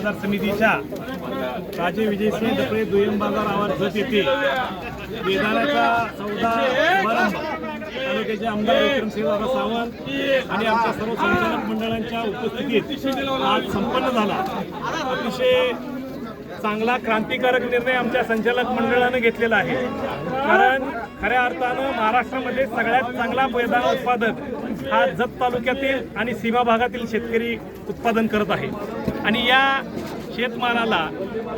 बाजार समितीच्या राजे विजयसिंह दपळे दुय्यम बाजार आवाज जत येथे. चौदा सौदा समारंभ तालुक्याचे आमदार विक्रमसिंह बाबा सावंत आणि आमच्या सर्व संचालक मंडळांच्या उपस्थितीत आज संपन्न झाला. अतिशय चांगला क्रांतिकारक निर्णय आमच्या संचालक मंडळानं घेतलेला आहे. कारण खऱ्या अर्थानं महाराष्ट्रामध्ये सगळ्यात चांगला मैदान उत्पादक हा जत तालुक्यातील आणि सीमा भागातील शेतकरी उत्पादन करत आहे. आणि या शेतमालाला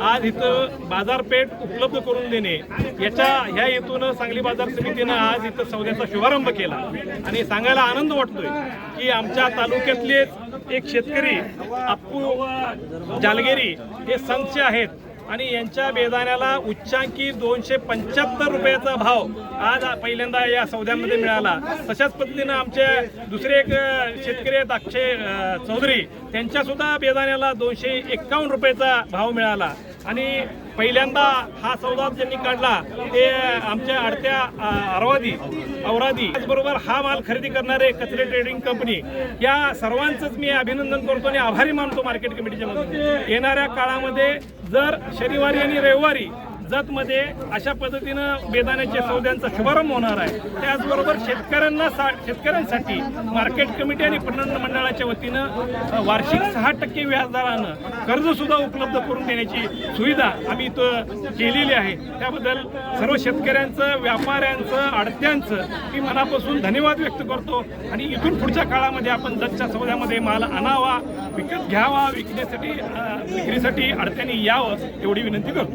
आज इथं बाजारपेठ उपलब्ध करून देणे याच्या ह्या हेतून सांगली बाजार समितीनं आज इथं सौद्याचा शुभारंभ केला. आणि सांगायला आनंद वाटतोय की आमच्या तालुक्यातले एक शेतकरी अप्पू जालगेरी हे संच आहेत आणि यांच्या बेदाण्याला उच्चांकी दोनशे पंच्याहत्तर रुपयाचा भाव आज पहिल्यांदा या सौद्यामध्ये मिळाला. तशाच पद्धतीनं आमचे दुसरे एक शेतकरी आहेत अक्षय चौधरी त्यांच्या सुद्धा बेदाण्याला दोनशे एक्कावन्न रुपयाचा भाव मिळाला. आणि पहिल्यांदा हा सौदा ज्यांनी काढला ते आमच्या अडत्या अरवादी औरादी त्याचबरोबर हा माल खरेदी करणारे कचरे ट्रेडिंग कंपनी या सर्वांचंच मी अभिनंदन करतो आणि आभारी मानतो मार्केट कमिटीच्या येणाऱ्या काळामध्ये जर शनिवारी आणि रविवारी जतमध्ये अशा पद्धतीनं बेदाण्याच्या सौद्यांचा शुभारंभ होणार आहे. त्याचबरोबर शेतकऱ्यांना सा शेतकऱ्यांसाठी मार्केट कमिटी आणि पणन मंडळाच्या वतीनं वार्षिक सहा टक्के व्याजदरानं कर्जसुद्धा उपलब्ध करून देण्याची सुविधा आम्ही इथं केलेली आहे. त्याबद्दल सर्व शेतकऱ्यांचं व्यापाऱ्यांचं आडत्यांचं मी मनापासून धन्यवाद व्यक्त करतो. आणि इथून पुढच्या काळामध्ये आपण जतच्या सौद्यामध्ये माल आणावा विकत घ्यावा विकण्यासाठी विक्रीसाठी अडचणी यावं एवढी विनंती करतो.